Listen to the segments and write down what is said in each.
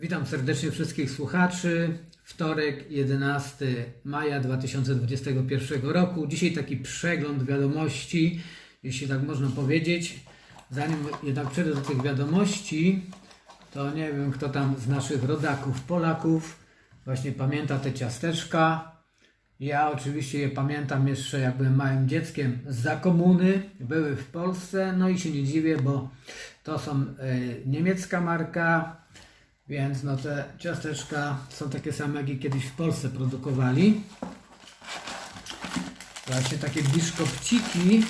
Witam serdecznie wszystkich słuchaczy. Wtorek, 11 maja 2021 roku. Dzisiaj taki przegląd wiadomości, jeśli tak można powiedzieć. Zanim jednak przejdę do tych wiadomości, to nie wiem, kto tam z naszych rodaków, Polaków, właśnie pamięta te ciasteczka. Ja oczywiście je pamiętam jeszcze jak byłem małym dzieckiem za komuny, były w Polsce, no i się nie dziwię, bo to są e, niemiecka marka, więc no te ciasteczka są takie same, jak i kiedyś w Polsce produkowali. Właśnie takie biszkopciki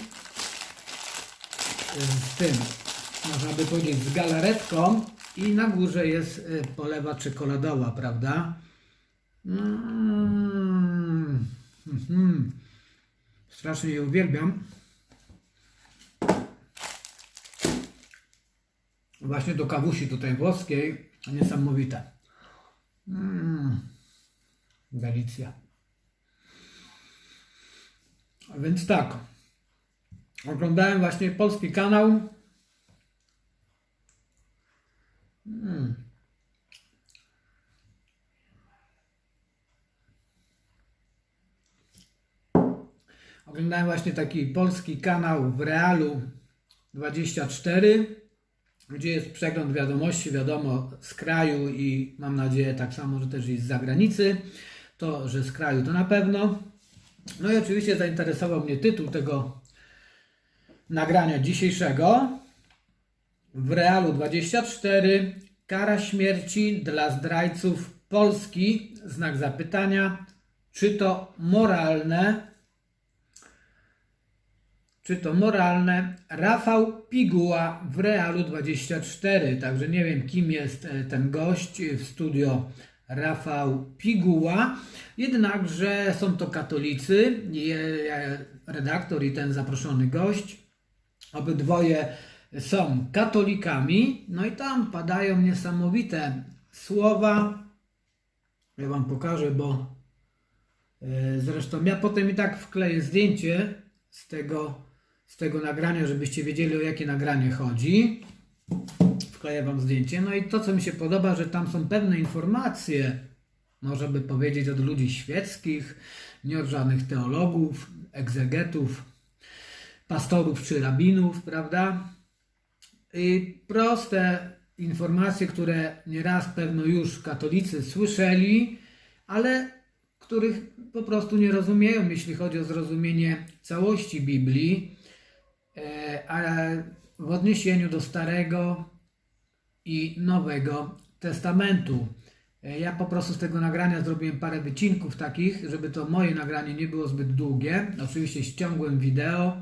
e, z tym, można by powiedzieć, z galaretką i na górze jest e, polewa czekoladowa, prawda? Mm. Mhm. Strasznie je uwielbiam. Właśnie do kawusi tutaj włoskiej. Niesamowite. Mm. Delicja. A Więc tak. Oglądałem właśnie polski kanał. Mm. Oglądałem właśnie taki polski kanał w Realu 24, gdzie jest przegląd wiadomości, wiadomo, z kraju i mam nadzieję tak samo, że też i z zagranicy. To, że z kraju to na pewno. No i oczywiście zainteresował mnie tytuł tego nagrania dzisiejszego. W Realu 24 kara śmierci dla zdrajców Polski. Znak zapytania. Czy to moralne? Czy to moralne? Rafał Piguła w Realu 24. Także nie wiem, kim jest e, ten gość w studio Rafał Piguła. Jednakże są to katolicy. Je- Redaktor i ten zaproszony gość. Obydwoje są katolikami. No i tam padają niesamowite słowa. Ja Wam pokażę, bo e, zresztą ja potem i tak wkleję zdjęcie z tego, z tego nagrania, żebyście wiedzieli o jakie nagranie chodzi. Wkleję Wam zdjęcie. No i to, co mi się podoba, że tam są pewne informacje, można by powiedzieć, od ludzi świeckich, nie od żadnych teologów, egzegetów, pastorów czy rabinów, prawda? I proste informacje, które nieraz pewno już katolicy słyszeli, ale których po prostu nie rozumieją, jeśli chodzi o zrozumienie całości Biblii, a w odniesieniu do Starego i Nowego Testamentu. E, Ja po prostu z tego nagrania zrobiłem parę wycinków takich, żeby to moje nagranie nie było zbyt długie. Oczywiście ściągłem wideo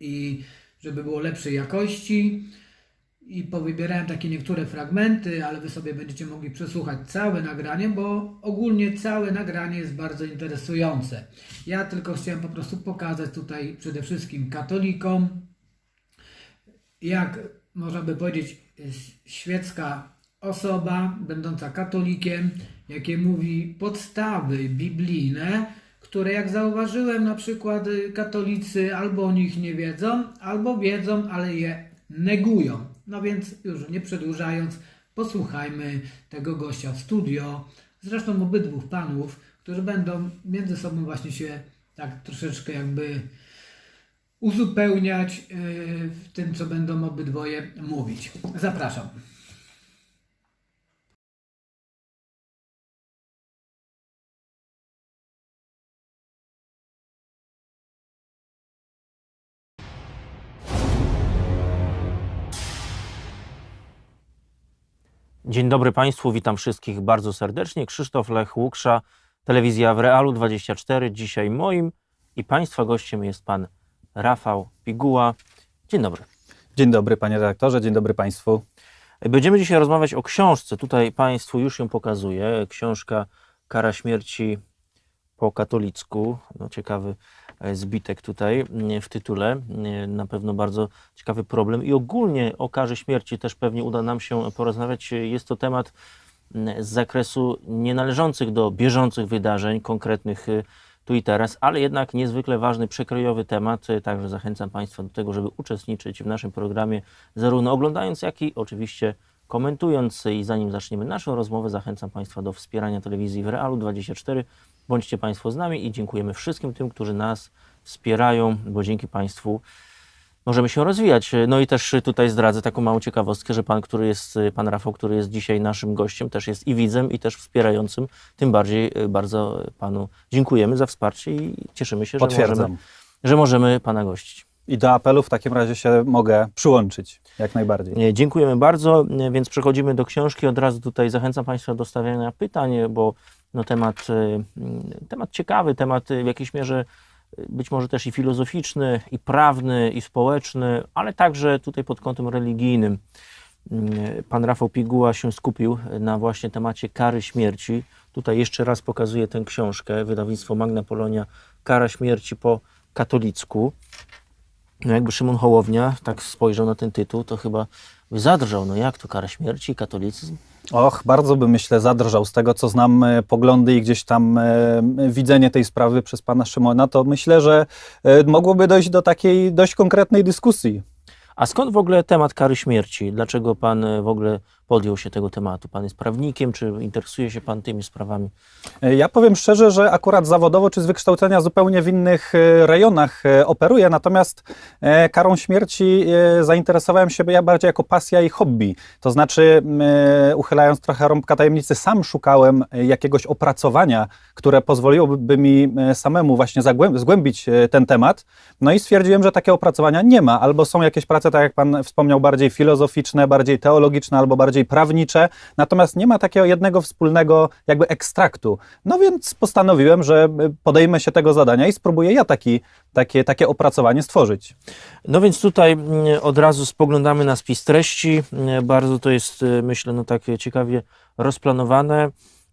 i żeby było lepszej jakości i powybierałem takie niektóre fragmenty, ale wy sobie będziecie mogli przesłuchać całe nagranie, bo ogólnie całe nagranie jest bardzo interesujące. Ja tylko chciałem po prostu pokazać tutaj przede wszystkim katolikom, jak można by powiedzieć świecka osoba, będąca katolikiem, jakie mówi podstawy biblijne, które jak zauważyłem na przykład katolicy albo o nich nie wiedzą, albo wiedzą, ale je negują. No więc już nie przedłużając, posłuchajmy tego gościa w studio, zresztą obydwu panów, którzy będą między sobą właśnie się tak troszeczkę jakby uzupełniać yy, w tym, co będą obydwoje mówić. Zapraszam. Dzień dobry Państwu, witam wszystkich bardzo serdecznie. Krzysztof Lech Łuksza, telewizja w Realu 24. Dzisiaj moim i Państwa gościem jest Pan Rafał Piguła. Dzień dobry. Dzień dobry panie redaktorze, dzień dobry państwu. Będziemy dzisiaj rozmawiać o książce. Tutaj Państwu już ją pokazuję. Książka Kara śmierci po katolicku. No, ciekawy zbitek tutaj mm, w tytule. Nie, Na pewno bardzo ciekawy problem. I ogólnie o karze śmierci też pewnie uda nam się porozmawiać. Jest to temat mm, z zakresu nienależących do bieżących wydarzeń, konkretnych y, tu i teraz, ale jednak niezwykle ważny, przekrojowy temat. Y, Także zachęcam Państwa do tego, żeby uczestniczyć w naszym programie, zarówno oglądając, jak i oczywiście komentując. I zanim zaczniemy naszą rozmowę, zachęcam Państwa do wspierania telewizji w Realu 24. Bądźcie Państwo z nami i dziękujemy wszystkim tym, którzy nas wspierają, bo dzięki Państwu możemy się rozwijać. No i też tutaj zdradzę taką małą ciekawostkę, że pan, który jest, pan Rafał, który jest dzisiaj naszym gościem, też jest i widzem, i też wspierającym. Tym bardziej y, bardzo panu dziękujemy za wsparcie i cieszymy się, że Potwierdzam. możemy, że możemy pana gościć. I do apelu w takim razie się mogę przyłączyć, jak najbardziej. Dziękujemy bardzo, więc przechodzimy do książki. Od razu tutaj zachęcam Państwa do stawiania pytań, bo no, temat, y, mm, temat ciekawy, temat y, w jakiejś mierze y, być może też i filozoficzny, i prawny, i społeczny, ale także tutaj pod kątem religijnym. Mm, Pan Rafał Piguła się skupił na właśnie temacie kary śmierci. Tutaj jeszcze raz pokazuję tę książkę, wydawnictwo Magna Polonia, Kara śmierci po katolicku. No jakby Szymon Hołownia tak spojrzał na ten tytuł, to chyba by zadrżał. No jak to kara śmierci katolicyzm? Och, bardzo bym, myślę, zadrżał z tego, co znam e, poglądy i gdzieś tam e, widzenie tej sprawy przez pana Szymona, to myślę, że e, mogłoby dojść do takiej dość konkretnej dyskusji. A skąd w ogóle temat kary śmierci? Dlaczego pan e, w ogóle podjął się tego tematu? Pan jest prawnikiem, czy interesuje się pan tymi sprawami? E, Ja powiem szczerze, że akurat zawodowo czy z wykształcenia zupełnie w innych e, rejonach e, operuję, natomiast karą śmierci zainteresowałem się ja bardziej jako pasja i hobby. To znaczy, uchylając trochę rąbka tajemnicy, sam szukałem jakiegoś opracowania, które pozwoliłoby mi samemu właśnie zgłębić ten temat. No i stwierdziłem, że takie opracowania nie ma. Albo są jakieś prace, tak jak pan wspomniał, bardziej filozoficzne, bardziej teologiczne, albo bardziej prawnicze, natomiast nie ma takiego jednego wspólnego jakby ekstraktu. No więc postanowiłem, że e, podejmę się tego zadania i spróbuję ja taki, takie, takie opracowanie stworzyć. No więc tutaj mm, od razu spoglądamy na spis treści. Mm, Bardzo to jest, y, myślę, no tak ciekawie rozplanowane.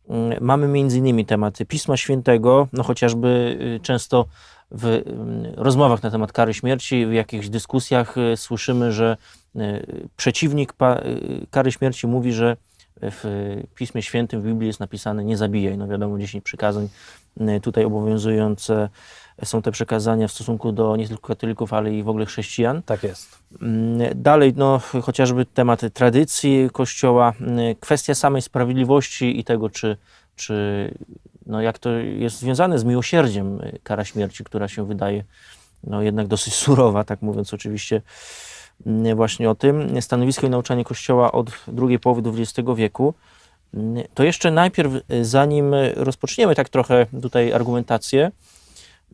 Mm, Mamy między innymi tematy Pisma Świętego, no chociażby y, często w mm, rozmowach na temat kary śmierci, w jakichś dyskusjach y, słyszymy, że y, przeciwnik y, kary śmierci mówi, że w Piśmie Świętym, w Biblii jest napisane nie zabijaj. No wiadomo, 10 przykazań tutaj obowiązujące są te przekazania w stosunku do nie tylko katolików, ale i w ogóle chrześcijan. Tak jest. Mm, Dalej, no, chociażby temat tradycji Kościoła, mm, kwestia samej sprawiedliwości i tego, czy, czy no, jak to jest związane z miłosierdziem, y, kara śmierci, która się wydaje no, jednak dosyć surowa, tak mówiąc oczywiście mm, właśnie o tym. Stanowisko i nauczanie Kościoła od drugiej połowy XX wieku. Mm, To jeszcze najpierw, y, zanim rozpoczniemy tak trochę tutaj argumentację,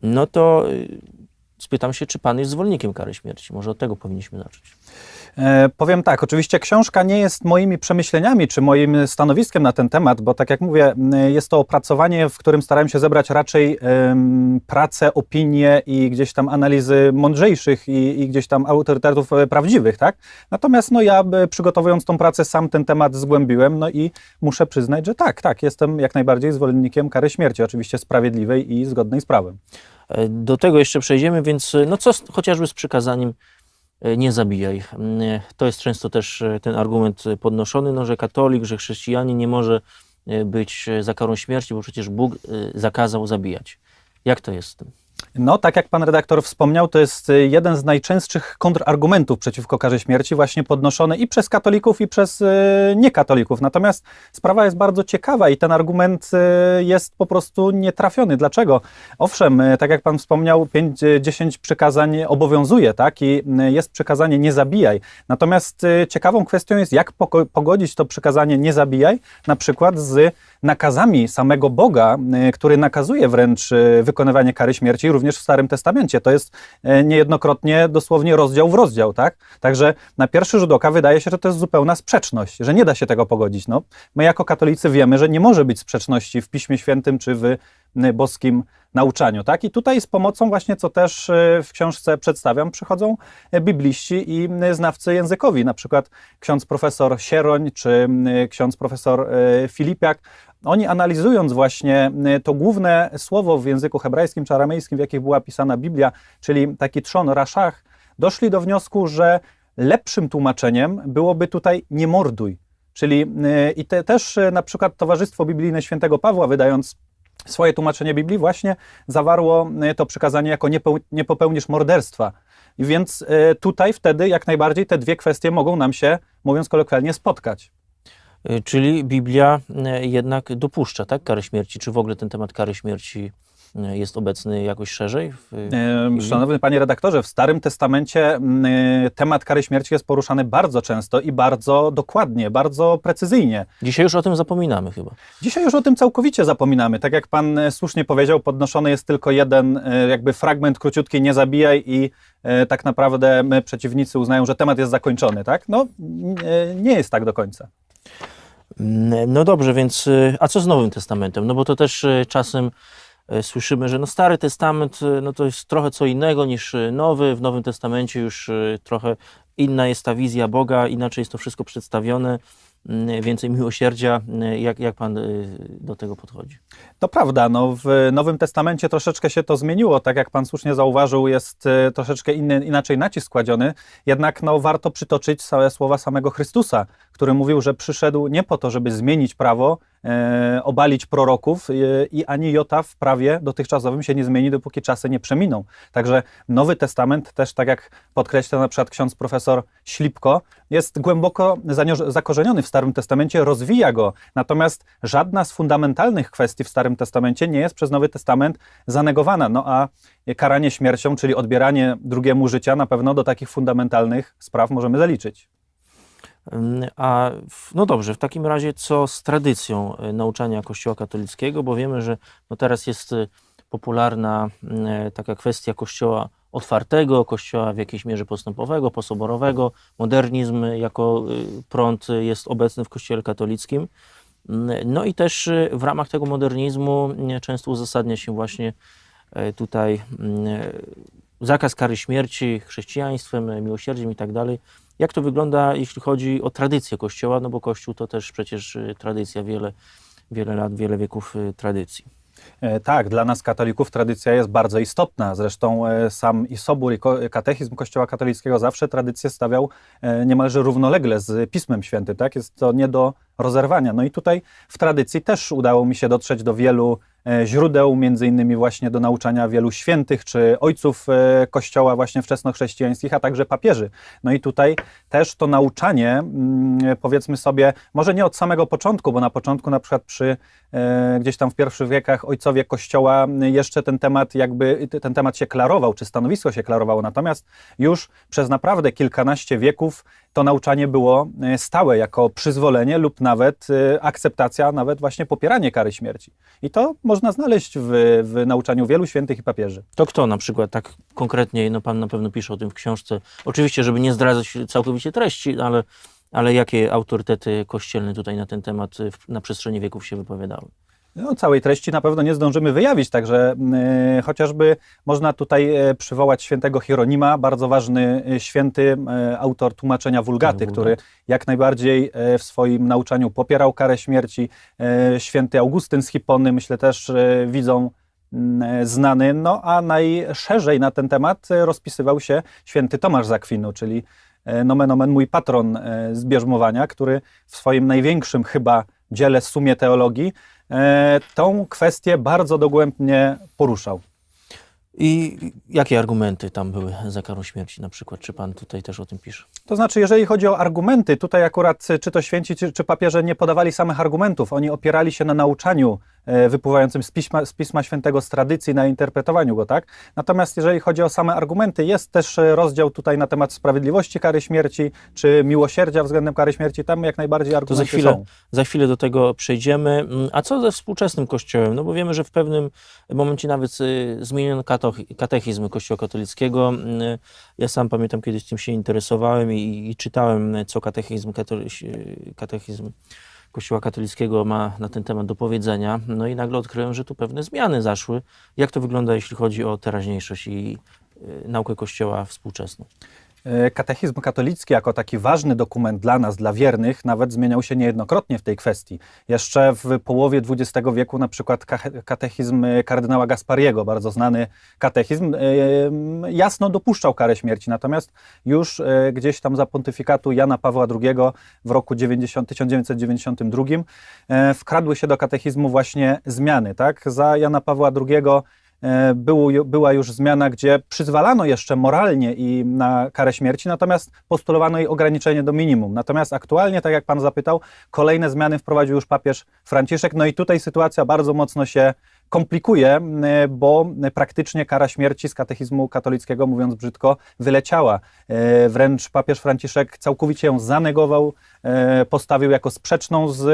no to y, spytam się, czy pan jest zwolennikiem kary śmierci? Może od tego powinniśmy zacząć. E, powiem tak, oczywiście książka nie jest moimi przemyśleniami czy moim stanowiskiem na ten temat, bo tak jak mówię, jest to opracowanie, w którym starałem się zebrać raczej pracę, opinie i gdzieś tam analizy mądrzejszych i, i gdzieś tam autorytetów e, prawdziwych, tak? Natomiast no ja e, przygotowując tą pracę sam ten temat zgłębiłem, no i muszę przyznać, że tak, tak, jestem jak najbardziej zwolennikiem kary śmierci, oczywiście sprawiedliwej i zgodnej z prawem. Do tego jeszcze przejdziemy, więc no co z, chociażby z przykazaniem nie zabijaj. Mm, To jest często też e, ten argument e, podnoszony, no, że katolik, że chrześcijanin nie może e, być e, za karą śmierci, bo przecież Bóg e, zakazał zabijać. Jak to jest z tym? No, tak jak pan redaktor wspomniał, to jest y, jeden z najczęstszych kontrargumentów przeciwko karze śmierci, właśnie podnoszony i przez katolików, i przez y, niekatolików. Natomiast sprawa jest bardzo ciekawa i ten argument y, jest po prostu nietrafiony. Dlaczego? Owszem, tak jak pan wspomniał, 5-10 przykazań obowiązuje, tak? I jest przykazanie nie zabijaj. Natomiast ciekawą kwestią jest, jak pogodzić to przykazanie nie zabijaj, na przykład z nakazami samego Boga, który nakazuje wręcz wykonywanie kary śmierci, również w Starym Testamencie. To jest y, niejednokrotnie dosłownie rozdział w rozdział, tak? Także na pierwszy rzut oka wydaje się, że to jest zupełna sprzeczność, że nie da się tego pogodzić. No, my jako katolicy wiemy, że nie może być sprzeczności w Piśmie Świętym czy w boskim nauczaniu, tak? I tutaj z pomocą właśnie, co też y, w książce przedstawiam, przychodzą y, bibliści i y, znawcy językowi, na przykład ksiądz profesor Sieroń czy y, ksiądz profesor y, Filipiak. Oni analizując właśnie y, to główne słowo w języku hebrajskim czy aramejskim, w jakich była pisana Biblia, czyli taki trzon raszach, doszli do wniosku, że lepszym tłumaczeniem byłoby tutaj nie morduj. Czyli y, i te, też y, na przykład Towarzystwo Biblijne Świętego Pawła, wydając swoje tłumaczenie Biblii, właśnie zawarło y, to przykazanie jako nie, peł- nie popełnisz morderstwa. Więc y, tutaj wtedy jak najbardziej te dwie kwestie mogą nam się mówiąc kolokwialnie, spotkać. Y, Czyli Biblia jednak dopuszcza tak, karę śmierci. Czy w ogóle ten temat kary śmierci jest obecny jakoś szerzej? W, Szanowny panie redaktorze, w Starym Testamencie e, temat kary śmierci jest poruszany bardzo często i bardzo dokładnie, bardzo precyzyjnie. Dzisiaj już o tym zapominamy chyba. Dzisiaj już o tym całkowicie zapominamy. Tak jak pan e, słusznie powiedział, podnoszony jest tylko jeden e, jakby fragment króciutki nie zabijaj i tak naprawdę my przeciwnicy uznają, że temat jest zakończony, tak? No, nie jest tak do końca. Mm, No dobrze, więc a co z Nowym Testamentem? No bo to też czasem słyszymy, że no Stary Testament y, no to jest trochę co innego niż y, Nowy. W Nowym Testamencie już trochę inna jest ta wizja Boga, inaczej jest to wszystko przedstawione, mm, więcej miłosierdzia. Jak, jak Pan do tego podchodzi? To prawda, no w Nowym Testamencie troszeczkę się to zmieniło, tak jak pan słusznie zauważył, jest e, troszeczkę inny, inaczej nacisk kładziony, jednak no, warto przytoczyć całe słowa samego Chrystusa, który mówił, że przyszedł nie po to, żeby zmienić prawo, e, obalić proroków e, i ani jota w prawie dotychczasowym się nie zmieni, dopóki czasy nie przeminą. Także Nowy Testament też, tak jak podkreśla na przykład ksiądz profesor Ślipko, jest głęboko zakorzeniony w Starym Testamencie, rozwija go, natomiast żadna z fundamentalnych kwestii w Starym Testamencie nie jest przez Nowy Testament zanegowana. No a karanie śmiercią, czyli odbieranie drugiemu życia, na pewno do takich fundamentalnych spraw możemy zaliczyć. A no dobrze, w takim razie co z tradycją y, nauczania Kościoła katolickiego, bo wiemy, że no teraz jest y, popularna mm, taka kwestia Kościoła otwartego, Kościoła w jakiejś mierze postępowego, posoborowego. Modernizm jako y, prąd y, jest obecny w Kościele katolickim. No i też y, w ramach tego modernizmu y, często uzasadnia się właśnie y, tutaj zakaz kary śmierci chrześcijaństwem, y, miłosierdziem i tak dalej. Jak to wygląda, jeśli chodzi o tradycję Kościoła? No bo Kościół to też przecież y, tradycja, wiele, wiele lat, wiele wieków y, tradycji. E, Tak, dla nas katolików tradycja jest bardzo istotna. Zresztą e, sam Sobór, i katechizm Kościoła katolickiego zawsze tradycję stawiał e, niemalże równolegle z Pismem Świętym. Tak? Jest to nie do rozerwania. No i tutaj w tradycji też udało mi się dotrzeć do wielu źródeł, między innymi właśnie do nauczania wielu świętych czy ojców e, Kościoła właśnie wczesnochrześcijańskich, a także papieży. No i tutaj też to nauczanie, mm, powiedzmy sobie, może nie od samego początku, bo na początku na przykład przy e, gdzieś tam w pierwszych wiekach ojcowie Kościoła m, jeszcze ten temat jakby, ten temat się klarował, czy stanowisko się klarowało, natomiast już przez naprawdę kilkanaście wieków to nauczanie było e, stałe jako przyzwolenie lub nawet e, akceptacja, nawet właśnie popieranie kary śmierci. I to można znaleźć w, w nauczaniu wielu świętych i papieży. To kto na przykład tak konkretnie, no Pan na pewno pisze o tym w książce, oczywiście, żeby nie zdradzać całkowicie treści, ale, ale jakie autorytety kościelne tutaj na ten temat w- na przestrzeni wieków się wypowiadały? No, całej treści na pewno nie zdążymy wyjawić, także e, chociażby można tutaj e, przywołać świętego Hieronima, bardzo ważny e, święty autor tłumaczenia Wulgaty, Wulgat. który jak najbardziej w swoim nauczaniu popierał karę śmierci. Święty Augustyn z Hipony, myślę też widzą znany, no a najszerzej na ten temat rozpisywał się święty Tomasz z Akwinu, czyli nomen omen mój patron e, z bierzmowania, który w swoim największym chyba dziele sumie teologii tą kwestię bardzo dogłębnie poruszał. I jakie argumenty tam były za karą śmierci na przykład? Czy Pan tutaj też o tym pisze? To znaczy, jeżeli chodzi o argumenty, tutaj akurat e, czy to święci, czy, czy papieże nie podawali samych argumentów. Oni opierali się na nauczaniu e, wypływającym z pisma, z pisma Świętego, z tradycji, na interpretowaniu go, tak? Natomiast jeżeli chodzi o same argumenty, jest też e, rozdział tutaj na temat sprawiedliwości kary śmierci, czy miłosierdzia względem kary śmierci. Tam jak najbardziej To argumenty za chwilę, są. za chwilę do tego przejdziemy. Mm, A co ze współczesnym Kościołem? No bo wiemy, że w pewnym momencie nawet zmieniono katoch- katechizm Kościoła katolickiego. Mm, Ja sam pamiętam, kiedyś tym się interesowałem i, i czytałem, co katechizm, y, katechizm Kościoła katolickiego ma na ten temat do powiedzenia. No i nagle odkryłem, że tu pewne zmiany zaszły. Jak to wygląda, jeśli chodzi o teraźniejszość i y, naukę Kościoła współczesną? E, Katechizm katolicki, jako taki ważny dokument dla nas, dla wiernych, nawet zmieniał się niejednokrotnie w tej kwestii. Jeszcze w połowie XX wieku, na przykład katechizm e, kardynała Gaspariego, bardzo znany katechizm, e, jasno dopuszczał karę śmierci. Natomiast już gdzieś tam za pontyfikatu Jana Pawła II w roku 90, 1992 e, wkradły się do katechizmu właśnie zmiany. Tak? Za Jana Pawła II było, była już zmiana, gdzie przyzwalano jeszcze moralnie i na karę śmierci, natomiast postulowano jej ograniczenie do minimum. Natomiast aktualnie, tak jak pan zapytał, kolejne zmiany wprowadził już papież Franciszek. No i tutaj sytuacja bardzo mocno się komplikuje, bo praktycznie kara śmierci z katechizmu katolickiego, mówiąc brzydko, wyleciała. E, Wręcz papież Franciszek całkowicie ją zanegował, e, postawił jako sprzeczną z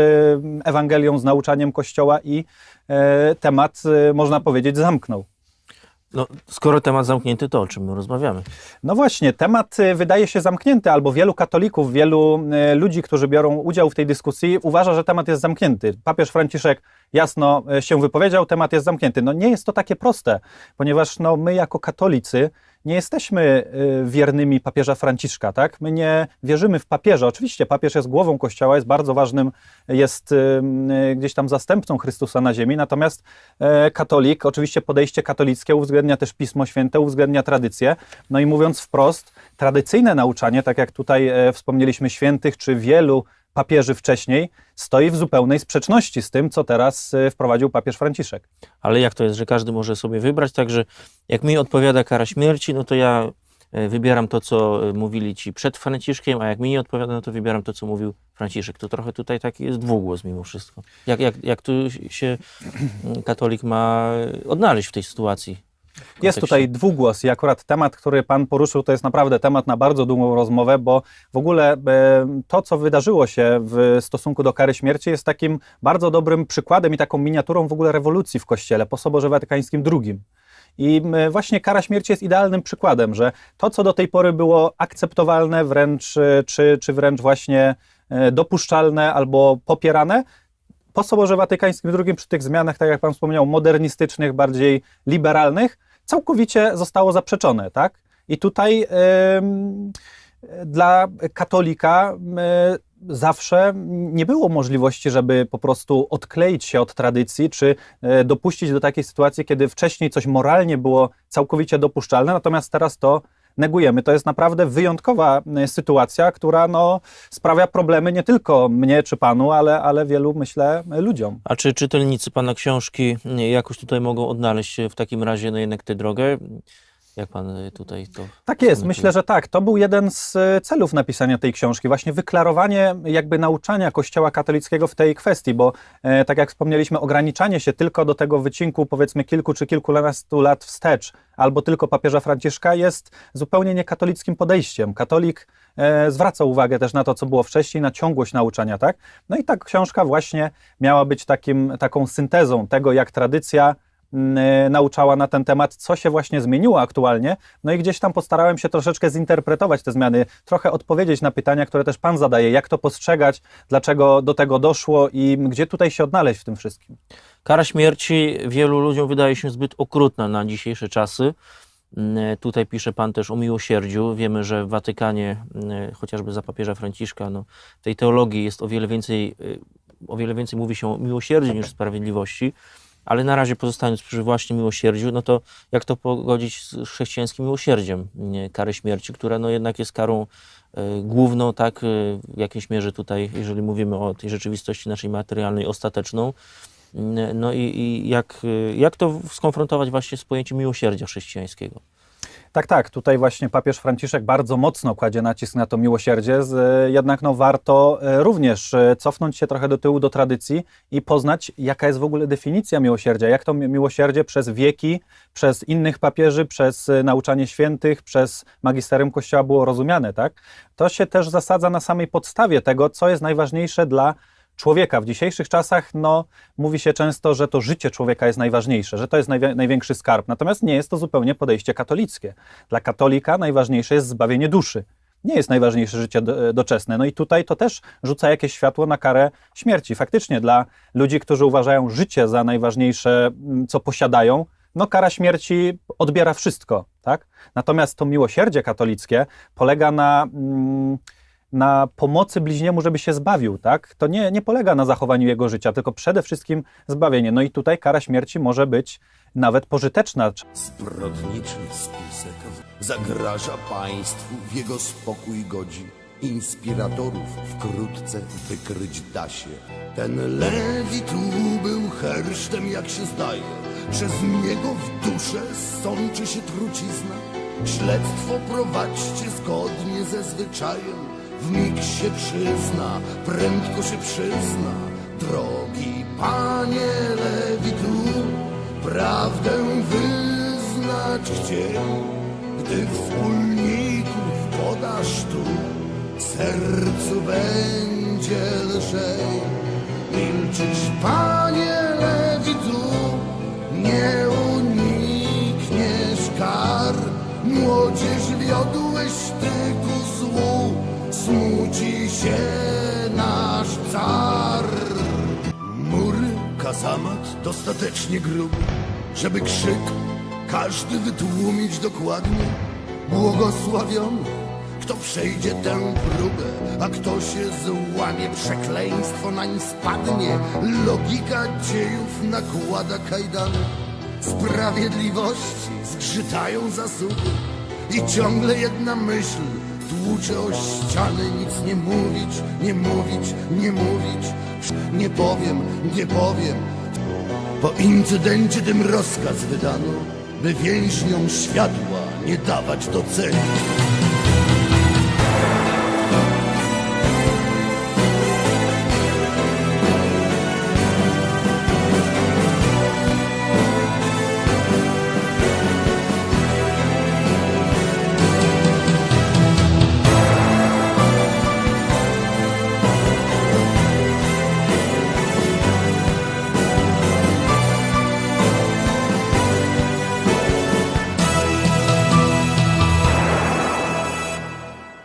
Ewangelią, z nauczaniem Kościoła i e, temat, można powiedzieć, zamknął. No, skoro temat zamknięty, to o czym my rozmawiamy? No właśnie, temat y, wydaje się zamknięty, albo wielu katolików, wielu y, ludzi, którzy biorą udział w tej dyskusji, uważa, że temat jest zamknięty. Papież Franciszek jasno y, się wypowiedział, temat jest zamknięty. No nie jest to takie proste, ponieważ no, my jako katolicy nie jesteśmy y, wiernymi papieża Franciszka, tak? My nie wierzymy w papieża. Oczywiście papież jest głową Kościoła, jest bardzo ważnym, jest y, gdzieś tam zastępcą Chrystusa na ziemi, natomiast e, katolik, oczywiście podejście katolickie uwzględnia też Pismo Święte, uwzględnia tradycję. No i mówiąc wprost, tradycyjne nauczanie, tak jak tutaj e, wspomnieliśmy świętych, czy wielu papieży wcześniej, stoi w zupełnej sprzeczności z tym, co teraz e, wprowadził papież Franciszek. Ale jak to jest, że każdy może sobie wybrać? Także jak mi odpowiada kara śmierci, no to ja e, wybieram to, co e, mówili ci przed Franciszkiem, a jak mi nie odpowiada, no to wybieram to, co mówił Franciszek. To trochę tutaj taki jest dwugłos mimo wszystko. Jak, jak, jak tu się katolik ma odnaleźć w tej sytuacji? Jest tutaj dwugłos i akurat temat, który Pan poruszył, to jest naprawdę temat na bardzo długą rozmowę, bo w ogóle e, to, co wydarzyło się w stosunku do kary śmierci, jest takim bardzo dobrym przykładem i taką miniaturą w ogóle rewolucji w Kościele po Soborze Watykańskim II. I m, właśnie kara śmierci jest idealnym przykładem, że to, co do tej pory było akceptowalne, wręcz, e, czy, czy wręcz właśnie e, dopuszczalne albo popierane, po Soborze Watykańskim II przy tych zmianach, tak jak Pan wspomniał, modernistycznych, bardziej liberalnych, całkowicie zostało zaprzeczone, tak? I tutaj dla katolika zawsze nie było możliwości, żeby po prostu odkleić się od tradycji, czy e, dopuścić do takiej sytuacji, kiedy wcześniej coś moralnie było całkowicie dopuszczalne, natomiast teraz to negujemy. To jest naprawdę wyjątkowa e, sytuacja, która no, sprawia problemy nie tylko mnie czy panu, ale, ale wielu, myślę, ludziom. A czy czytelnicy Pana książki jakoś tutaj mogą odnaleźć w takim razie no jednak tę drogę? Jak Pan y, tutaj to... Tak jest, myślę, że tak. To był jeden z e, celów napisania tej książki, właśnie wyklarowanie jakby nauczania Kościoła katolickiego w tej kwestii, bo e, tak jak wspomnieliśmy, ograniczanie się tylko do tego wycinku powiedzmy kilku czy kilkunastu lat wstecz, albo tylko papieża Franciszka jest zupełnie niekatolickim podejściem. Katolik e, zwraca uwagę też na to, co było wcześniej, na ciągłość nauczania, tak? No i ta książka właśnie miała być takim, taką syntezą tego, jak tradycja nauczała na ten temat, co się właśnie zmieniło aktualnie. No i gdzieś tam postarałem się troszeczkę zinterpretować te zmiany, trochę odpowiedzieć na pytania, które też Pan zadaje, jak to postrzegać, dlaczego do tego doszło i gdzie tutaj się odnaleźć w tym wszystkim. Kara śmierci wielu ludziom wydaje się zbyt okrutna na dzisiejsze czasy. Mm, Tutaj pisze Pan też o miłosierdziu. Wiemy, że w Watykanie, mm, chociażby za papieża Franciszka, no, tej teologii jest o wiele więcej, y, o wiele więcej mówi się o miłosierdziu niż sprawiedliwości, ale na razie pozostając przy właśnie miłosierdziu, no to jak to pogodzić z chrześcijańskim miłosierdziem kary śmierci, która no jednak jest karą y, główną, tak, y, w jakiejś mierze tutaj, jeżeli mówimy o tej rzeczywistości naszej materialnej, ostateczną, no i, i jak, jak to skonfrontować właśnie z pojęciem miłosierdzia chrześcijańskiego? Tak, tak. Tutaj właśnie papież Franciszek bardzo mocno kładzie nacisk na to miłosierdzie. Z, jednak no, warto e, również e, cofnąć się trochę do tyłu do tradycji i poznać, jaka jest w ogóle definicja miłosierdzia. Jak to mi- miłosierdzie przez wieki, przez innych papieży, przez e, nauczanie świętych, przez magisterium Kościoła było rozumiane. Tak? To się też zasadza na samej podstawie tego, co jest najważniejsze dla człowieka. W dzisiejszych czasach no, mówi się często, że to życie człowieka jest najważniejsze, że to jest najwi- największy skarb. Natomiast nie jest to zupełnie podejście katolickie. Dla katolika najważniejsze jest zbawienie duszy. Nie jest najważniejsze życie do, doczesne. No i tutaj to też rzuca jakieś światło na karę śmierci. Faktycznie dla ludzi, którzy uważają życie za najważniejsze, co posiadają, no kara śmierci odbiera wszystko, tak? Natomiast to miłosierdzie katolickie polega na... Mm, na pomocy bliźniemu, żeby się zbawił, tak? To nie, nie polega na zachowaniu jego życia, tylko przede wszystkim zbawienie. No i tutaj kara śmierci może być nawet pożyteczna. Zbrodniczy spisek zagraża państwu, w jego spokój godzi. Inspiratorów wkrótce wykryć da się. Ten Lewi był hersztem, jak się zdaje. Przez niego w duszę sączy się trucizna. Śledztwo prowadźcie zgodnie ze zwyczajem. W mig się przyzna, prędko się przyzna. Drogi panie Lewitu, prawdę wyznać chciał. Gdy wspólników podasz tu, sercu będzie lżej. Milczysz, panie Lewitu, nie unikniesz kar. Młodzież wiodłeś ty smuci się nasz car. Mury, kazamat dostatecznie gruby, żeby krzyk każdy wytłumić dokładnie. Błogosławiony, kto przejdzie tę próbę, a kto się złamie, przekleństwo nań spadnie. Logika dziejów nakłada kajdany, sprawiedliwości zgrzytają zasługi i ciągle jedna myśl tłucze o ściany, nic nie mówić, nie mówić, nie mówić. Nie powiem, nie powiem, po incydencie tym rozkaz wydano, by więźniom światła nie dawać do celi.